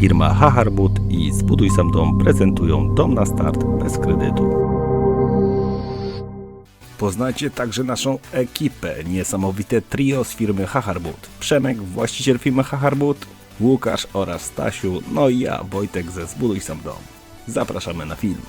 Firma Haharbut i Zbuduj Sam Dom prezentują Dom na start bez kredytu. Poznajcie także naszą ekipę, niesamowite trio z firmy Haharbut. Przemek, właściciel firmy Haharbut, Łukasz oraz Stasiu, no i ja, Wojtek ze Zbuduj Sam Dom. Zapraszamy na film.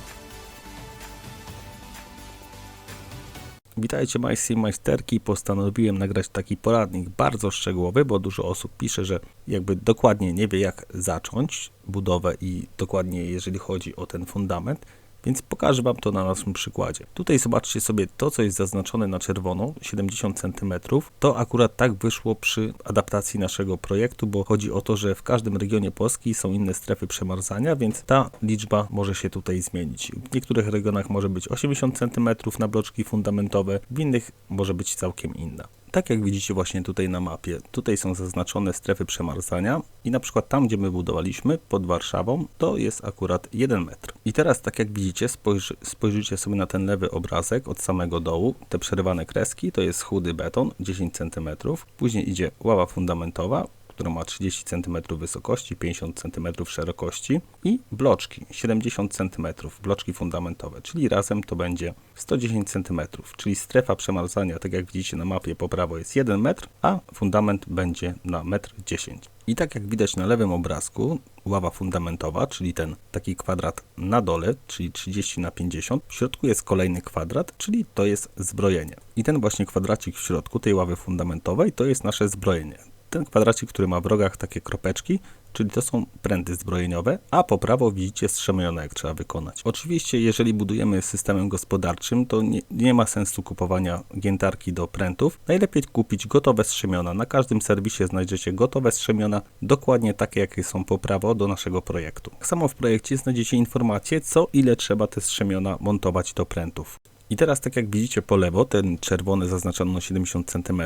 Witajcie majstrzy i majsterki. Postanowiłem nagrać taki poradnik bardzo szczegółowy, bo dużo osób pisze, że jakby dokładnie nie wie jak zacząć budowę i dokładnie jeżeli chodzi o ten fundament. Więc pokażę Wam to na naszym przykładzie. Tutaj zobaczcie sobie to, co jest zaznaczone na czerwono, 70 cm. To akurat tak wyszło przy adaptacji naszego projektu, bo chodzi o to, że w każdym regionie Polski są inne strefy przemarzania, więc ta liczba może się tutaj zmienić. W niektórych regionach może być 80 cm na bloczki fundamentowe, w innych może być całkiem inna. Tak jak widzicie właśnie tutaj na mapie, tutaj są zaznaczone strefy przemarzania i na przykład tam, gdzie my budowaliśmy pod Warszawą, to jest akurat 1 metr. I teraz tak jak widzicie, spojrzy, spojrzycie sobie na ten lewy obrazek od samego dołu, te przerywane kreski, to jest chudy beton 10 cm, później idzie ława fundamentowa, która ma 30 cm wysokości, 50 cm szerokości i bloczki 70 cm, bloczki fundamentowe, czyli razem to będzie 110 cm, czyli strefa przemarzania, tak jak widzicie na mapie po prawo jest 1 metr, a fundament będzie na 1,10 m. I tak jak widać na lewym obrazku, ława fundamentowa, czyli ten taki kwadrat na dole, czyli 30 na 50, w środku jest kolejny kwadrat, czyli to jest zbrojenie. I ten właśnie kwadracik w środku tej ławy fundamentowej to jest nasze zbrojenie ten kwadracik, który ma w rogach takie kropeczki, czyli to są pręty zbrojeniowe, a po prawo widzicie strzemiona, jak trzeba wykonać. Oczywiście, jeżeli budujemy systemem gospodarczym, to nie, nie, ma sensu kupowania giętarki do prętów. Najlepiej kupić gotowe strzemiona. Na każdym serwisie znajdziecie gotowe strzemiona, dokładnie takie, jakie są po prawo do naszego projektu. Tak samo w projekcie znajdziecie informacje, co ile trzeba te strzemiona montować do prętów. I teraz, tak jak widzicie po lewo, ten czerwony zaznaczono 70 cm,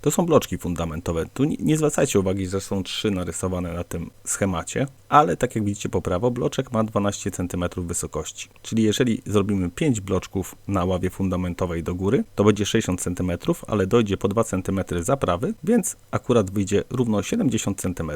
to są bloczki fundamentowe. Tu nie, zwracajcie uwagi, że są trzy narysowane na tym schemacie, ale tak jak widzicie po prawo, bloczek ma 12 cm wysokości. Czyli jeżeli zrobimy 5 bloczków na ławie fundamentowej do góry, to będzie 60 cm, ale dojdzie po 2 cm zaprawy, więc akurat wyjdzie równo 70 cm.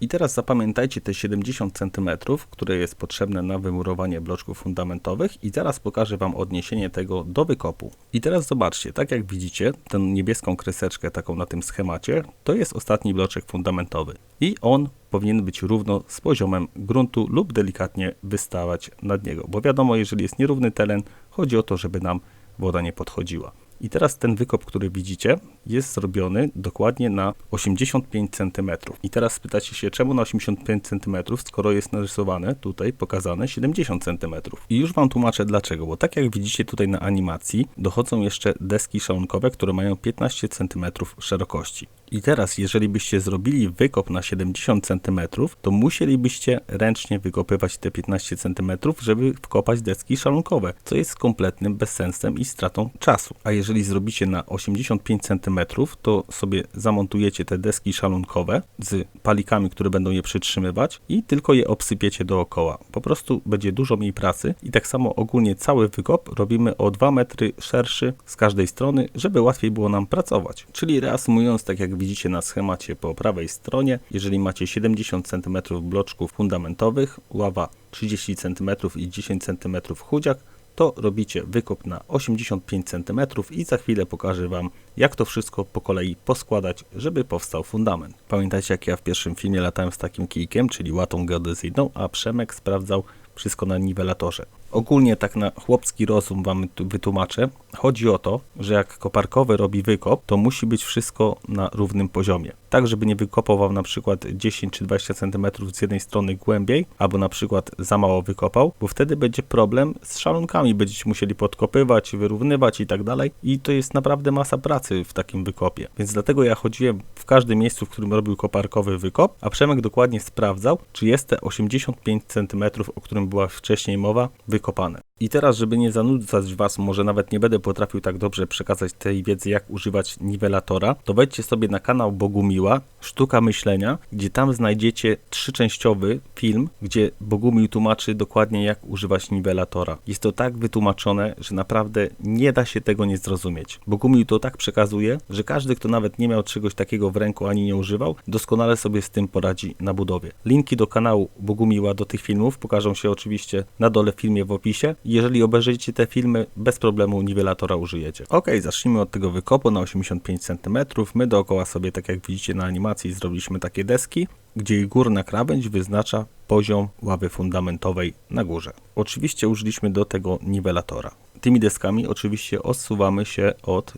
I teraz zapamiętajcie te 70 cm, które jest potrzebne na wymurowanie bloczków fundamentowych i zaraz pokażę Wam odniesienie tego do wykopu. I teraz zobaczcie, tak jak widzicie, tę niebieską kreseczkę, taką na tym schemacie, to jest ostatni bloczek fundamentowy. I on powinien być równo z poziomem gruntu lub delikatnie wystawać nad niego. Bo wiadomo, jeżeli jest nierówny teren, chodzi o to, żeby nam woda nie podchodziła. I teraz ten wykop, który widzicie, jest zrobiony dokładnie na 85 cm. I teraz spytacie się, czemu na 85 cm, skoro jest narysowane tutaj, pokazane 70 cm. I już Wam tłumaczę dlaczego, bo tak jak widzicie tutaj na animacji, dochodzą jeszcze deski szalonkowe, które mają 15 cm szerokości. I teraz, jeżeli byście zrobili wykop na 70 cm, to musielibyście ręcznie wykopywać te 15 cm, żeby wkopać deski szalonkowe, co jest kompletnym bezsensem i stratą czasu. A jeżeli zrobicie na 85 cm, to sobie zamontujecie te deski szalunkowe z palikami, które będą je przytrzymywać i tylko je obsypiecie dookoła. Po prostu będzie dużo mniej pracy i tak samo ogólnie cały wykop robimy o 2 metry szerszy z każdej strony, żeby łatwiej było nam pracować. Czyli reasumując, tak jak widzicie na schemacie po prawej stronie, jeżeli macie 70 cm bloczków fundamentowych, ława 30 cm i 10 cm chudziak, to robicie wykop na 85 cm i za chwilę pokażę Wam, jak to wszystko po kolei poskładać, żeby powstał fundament. Pamiętajcie, jak ja w pierwszym filmie latałem z takim kijkiem, czyli łatą geodezyjną, a Przemek sprawdzał wszystko na niwelatorze. Ogólnie tak na chłopski rozum wam wytłumaczę. Chodzi o to, że jak koparkowy robi wykop, to musi być wszystko na równym poziomie. Tak, żeby nie wykopał na przykład 10 czy 20 cm z jednej strony głębiej, albo na przykład za mało wykopał, bo wtedy będzie problem z szalunkami. Będziecie musieli podkopywać, wyrównywać i tak dalej. I to jest naprawdę masa pracy w takim wykopie. Więc dlatego ja chodziłem w każdym miejscu, w którym robił koparkowy wykop, a Przemek dokładnie sprawdzał, czy jest te 85 cm, o którym była wcześniej mowa, wykopane wykopane. I teraz, żeby nie zanudzać Was, może nawet nie będę potrafił tak dobrze przekazać tej wiedzy, jak używać niwelatora, to wejdźcie sobie na kanał Bogumiła, Sztuka Myślenia, gdzie tam znajdziecie trzyczęściowy film, gdzie Bogumił tłumaczy dokładnie, jak używać niwelatora. Jest to tak wytłumaczone, że naprawdę nie da się tego nie zrozumieć. Bogumił to tak przekazuje, że każdy, kto nawet nie miał czegoś takiego w ręku ani nie używał, doskonale sobie z tym poradzi na budowie. Linki do kanału Bogumiła do tych filmów pokażą się oczywiście na dole w filmie w opisie. Jeżeli obejrzycie te filmy, bez problemu niwelatora użyjecie. Ok, zacznijmy od tego wykopu na 85 cm. My dookoła sobie, tak jak widzicie na animacji, zrobiliśmy takie deski, gdzie ich górna krawędź wyznacza poziom ławy fundamentowej na górze. Oczywiście użyliśmy do tego niwelatora. Tymi deskami oczywiście odsuwamy się od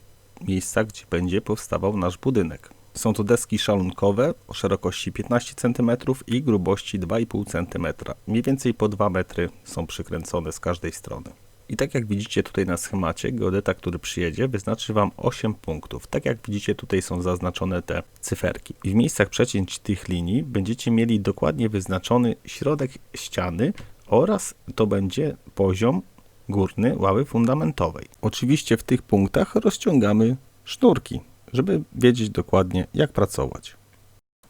miejsca, gdzie będzie powstawał nasz budynek. Są to deski szalunkowe o szerokości 15 cm i grubości 2,5 cm. Mniej więcej po 2 metry są przykręcone z każdej strony. I tak jak widzicie tutaj na schemacie, geodeta, który przyjedzie, wyznaczy Wam 8 punktów. Tak jak widzicie, tutaj są zaznaczone te cyferki. I w miejscach przecięć tych linii będziecie mieli dokładnie wyznaczony środek ściany oraz to będzie poziom górny ławy fundamentowej. Oczywiście w tych punktach rozciągamy sznurki, żeby wiedzieć dokładnie jak pracować.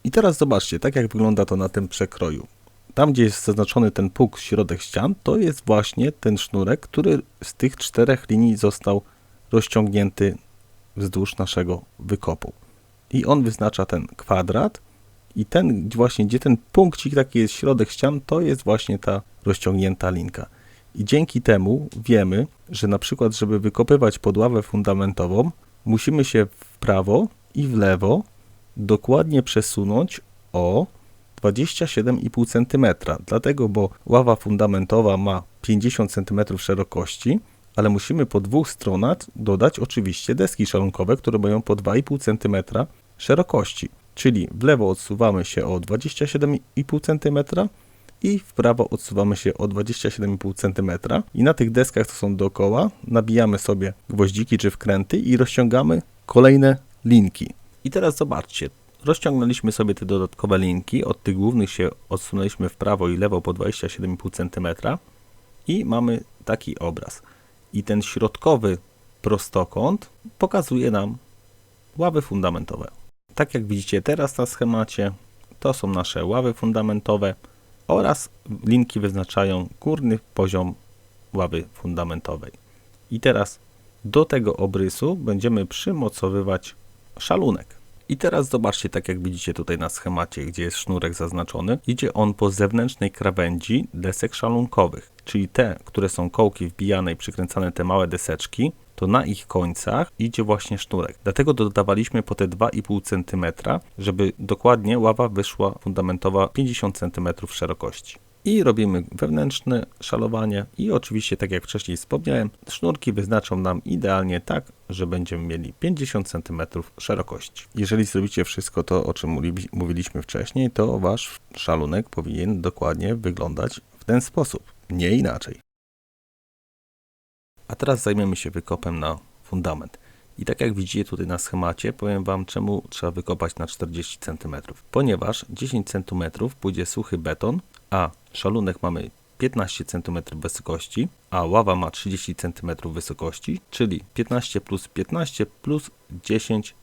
I teraz zobaczcie, tak jak wygląda to na tym przekroju. Tam, gdzie jest zaznaczony ten punkt środek ścian, to jest właśnie ten sznurek, który z tych czterech linii został rozciągnięty wzdłuż naszego wykopu. I on wyznacza ten kwadrat i ten właśnie, gdzie ten punkcik taki jest środek ścian, to jest właśnie ta rozciągnięta linka. I dzięki temu wiemy, że na przykład, żeby wykopywać podławę fundamentową, musimy się prawo i w lewo dokładnie przesunąć o 27,5 cm. Dlatego, bo ława fundamentowa ma 50 cm szerokości, ale musimy po dwóch stronach dodać oczywiście deski szalunkowe, które mają po 2,5 cm szerokości. Czyli w lewo odsuwamy się o 27,5 cm i w prawo odsuwamy się o 27,5 cm. I na tych deskach, co są dookoła, nabijamy sobie gwoździki czy wkręty i rozciągamy kolejne linki. I teraz zobaczcie, rozciągnęliśmy sobie te dodatkowe linki, od tych głównych się odsunęliśmy w prawo i lewo po 27,5 cm i mamy taki obraz. I ten środkowy prostokąt pokazuje nam ławy fundamentowe. Tak jak widzicie teraz na schemacie, to są nasze ławy fundamentowe oraz linki wyznaczają górny poziom ławy fundamentowej. I teraz do tego obrysu będziemy przymocowywać szalunek. I teraz zobaczcie, tak jak widzicie tutaj na schemacie, gdzie jest sznurek zaznaczony, idzie on po zewnętrznej krawędzi desek szalunkowych, czyli te, które są kołki wbijane i przykręcane te małe deseczki, to na ich końcach idzie właśnie sznurek. Dlatego dodawaliśmy po te 2,5 cm, żeby dokładnie ława wyszła fundamentowa 50 cm szerokości. I robimy wewnętrzne szalowanie i oczywiście, tak jak wcześniej wspomniałem, sznurki wyznaczą nam idealnie tak, że będziemy mieli 50 cm szerokości. Jeżeli zrobicie wszystko to, o czym mówiliśmy wcześniej, to wasz szalunek powinien dokładnie wyglądać w ten sposób, nie inaczej. A teraz zajmiemy się wykopem na fundament. I tak jak widzicie tutaj na schemacie, powiem Wam czemu trzeba wykopać na 40 cm. Ponieważ 10 cm pójdzie suchy beton, a szalunek mamy 15 cm wysokości, a ława ma 30 cm wysokości, czyli 15 plus 15 plus 10,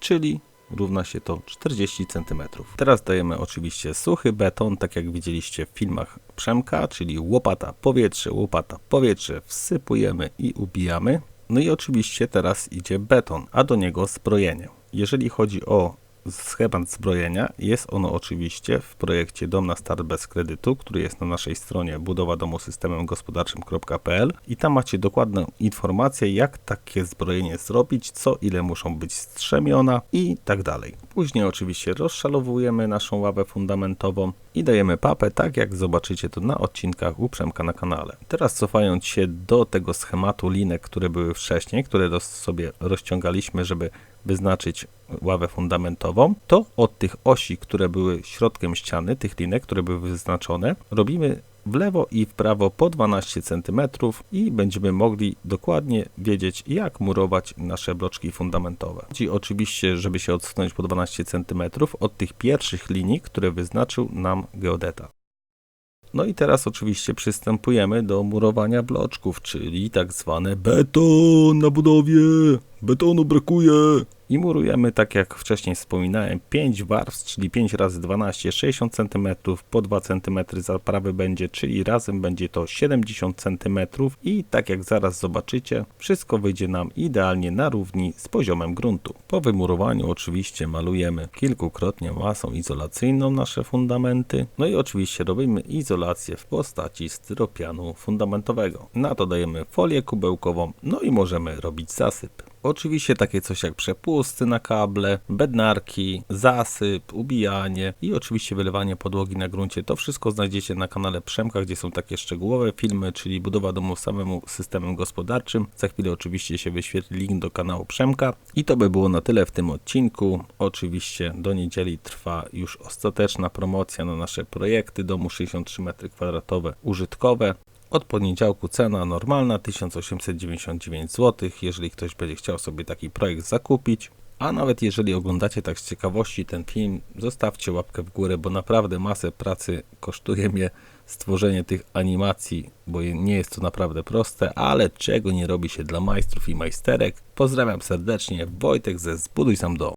czyli równa się to 40 cm. Teraz dajemy oczywiście suchy beton, tak jak widzieliście w filmach Przemka, czyli łopata, powietrze, łopata, powietrze, wsypujemy i ubijamy. No i oczywiście teraz idzie beton, a do niego zbrojenie. Jeżeli chodzi o schemat zbrojenia. Jest ono oczywiście w projekcie Dom na Start bez kredytu, który jest na naszej stronie budowa domu systemem gospodarczym.pl i tam macie dokładną informację, jak takie zbrojenie zrobić, co ile muszą być strzemiona i tak dalej. Później oczywiście rozszalowujemy naszą ławę fundamentową i dajemy papę, tak jak zobaczycie to na odcinkach u na kanale. Teraz cofając się do tego schematu linek, które były wcześniej, które sobie rozciągaliśmy, żeby wyznaczyć ławę fundamentową, to od tych osi, które były środkiem ściany, tych linek, które były wyznaczone, robimy w lewo i w prawo po 12 cm i będziemy mogli dokładnie wiedzieć, jak murować nasze bloczki fundamentowe. Chodzi oczywiście, żeby się odsunąć po 12 cm od tych pierwszych linii, które wyznaczył nam geodeta. No i teraz oczywiście przystępujemy do murowania bloczków, czyli tak zwane beton na budowie. Betonu brakuje. I murujemy, tak jak wcześniej wspominałem, 5 warstw, czyli 5 razy 12, 60 cm, po 2 cm zaprawy będzie, czyli razem będzie to 70 cm i tak jak zaraz zobaczycie, wszystko wyjdzie nam idealnie na równi z poziomem gruntu. Po wymurowaniu oczywiście malujemy kilkukrotnie masą izolacyjną nasze fundamenty, no i oczywiście robimy izolację w postaci styropianu fundamentowego. Na to dajemy folię kubełkową, no i możemy robić zasyp. Oczywiście takie coś jak przepusty na kable, bednarki, zasyp, ubijanie i oczywiście wylewanie podłogi na gruncie. To wszystko znajdziecie na kanale Przemka, gdzie są takie szczegółowe filmy, czyli budowa domu samemu systemem gospodarczym. Za chwilę oczywiście się wyświetli link do kanału Przemka. I to by było na tyle w tym odcinku. Oczywiście do niedzieli trwa już ostateczna promocja na nasze projekty domu 63 m2 użytkowe. Od poniedziałku cena normalna 1899 zł, jeżeli ktoś będzie chciał sobie taki projekt zakupić. A nawet jeżeli oglądacie tak z ciekawości ten film, zostawcie łapkę w górę, bo naprawdę masę pracy kosztuje mnie stworzenie tych animacji, bo nie jest to naprawdę proste, ale czego nie robi się dla majstrów i majsterek. Pozdrawiam serdecznie, Wojtek ze Zbuduj Sam Dom.